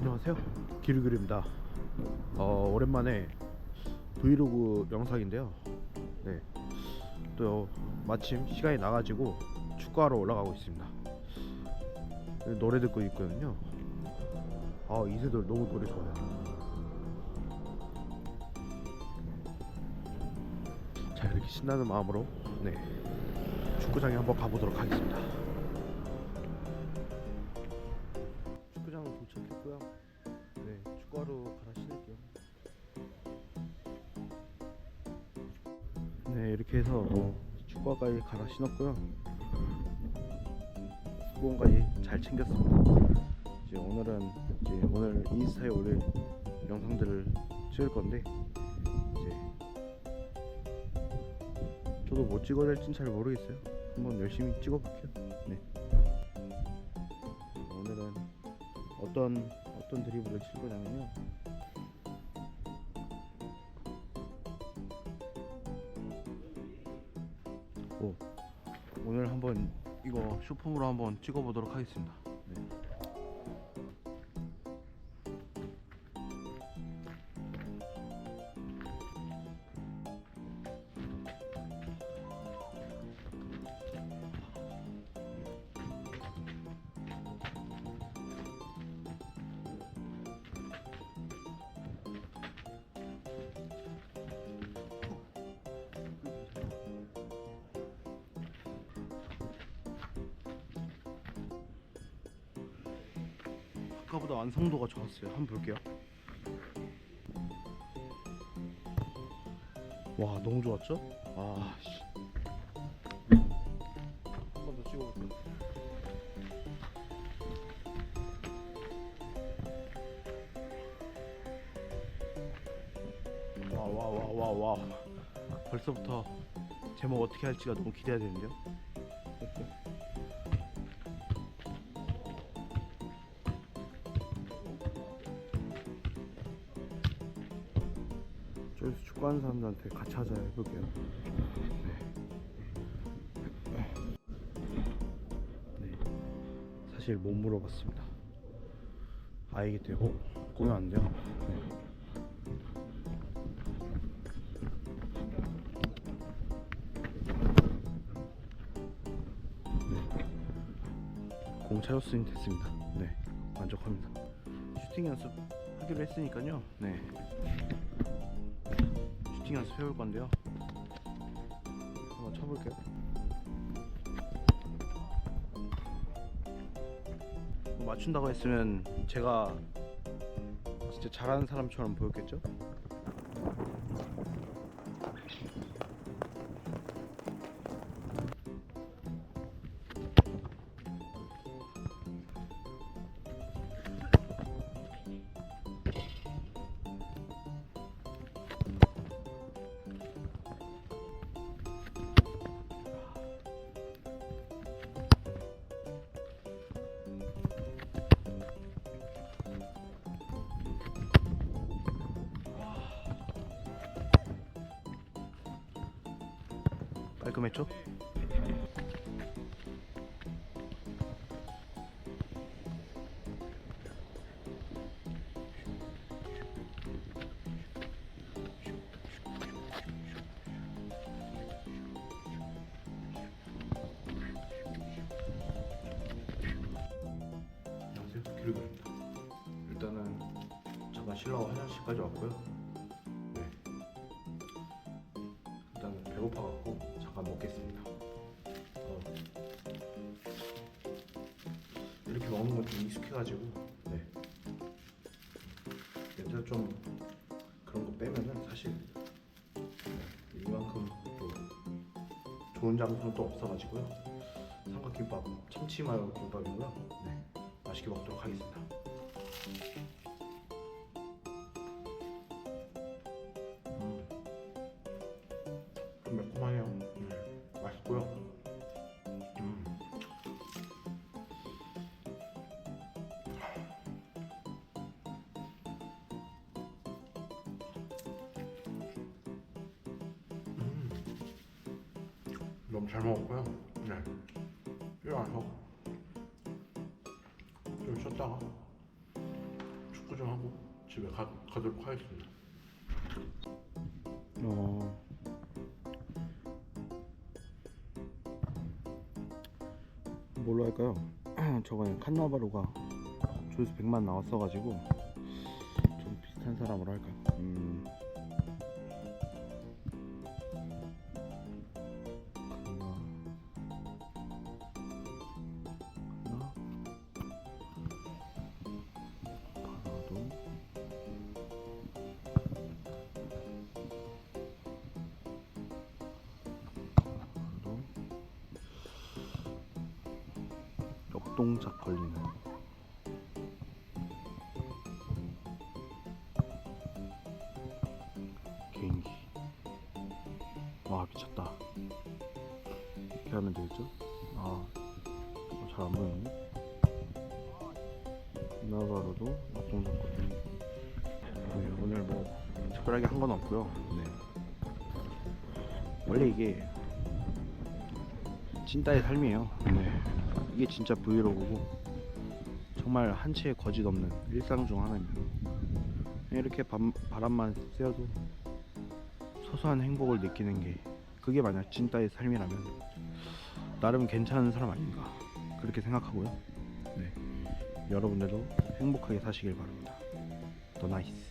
안녕하세요. 기르기르입니다. 어, 오랜만에 브이로그 영상인데요. 네. 또 마침 시간이 나가지고 축구하러 올라가고 있습니다. 노래 듣고 있거든요. 아 이세돌 너무 노래 좋아요. 자 이렇게 신나는 마음으로 네. 축구장에 한번 가보도록 하겠습니다 네, 이렇게 해서 어, 축구화까지 갈아 신었고요. 수건까지 잘 챙겼습니다. 이제 오늘은 이제 오늘 인스타에 올릴 영상들을 찍을 건데 이제 저도 뭐 찍어야 될진 잘 모르겠어요. 한번 열심히 찍어볼게요. 네. 오늘은 어떤 어떤 드리블을 칠 거냐면요. 오늘 한번 이거 쇼폼으로 한번 찍어보도록 하겠습니다. 아까보다 완성도가 좋았어요. 한번 볼게요. 와 너무 좋았죠? 아 씨. 한번 더 찍어볼게요. 와와와와와 벌써부터 제목 어떻게 할지가 너무 기대가 되는데요. 저기서 축구하는 사람들한테 같이 하자 해볼게요. 네. 네. 사실 못 물어봤습니다. 아이기 때문에 어? 꾸면 안 돼요. 네. 네. 공 차줬으니 됐습니다. 네, 만족합니다. 슈팅 연습 하기로 했으니까요. 네. 슈팅 연습 해 볼 건데요. 한번 쳐볼게요. 뭐 맞춘다고 했으면 제가 진짜 잘하는 사람처럼 보였겠죠? 깔끔했죠? 안녕하세요 기르고입니다 일단은 잠깐 쉴라고 화장실까지 왔고요 잠깐 먹겠습니다. 어, 이렇게 먹는 건 좀 익숙해가지고 네. 냄새 좀 그런 거 빼면은 사실 네, 이만큼 또 좋은 장소는 또 없어가지고요. 삼각김밥 참치마요 김밥이고요. 네, 맛있게 먹도록 하겠습니다. 너무 잘 먹었고요. 네. 일어나서 좀 쉬었다가 촬영하고 집에 가, 가도록 하겠습니다. 어. 뭘로 할까요? 저번에 칸나바로가 조회수 100만 나왔어가지고 좀 비슷한 사람으로 할까요? 음. 역동작 걸리는. 개인기 와 미쳤다. 이렇게 하면 되겠죠? 아잘 안 보이네. 나바로도 역동작 걸리는. 네, 오늘 뭐 특별하게 한 건 없고요. 네. 원래 이게 찐따의 삶이에요. 네. 이게 진짜 브이로그고 정말 한치의 거짓 없는 일상 중 하나입니다. 이렇게 밤, 바람만 쐬어도 소소한 행복을 느끼는 게 그게 만약 찐따의 삶이라면 나름 괜찮은 사람 아닌가 그렇게 생각하고요. 네. 여러분들도 행복하게 사시길 바랍니다. 더 나이스.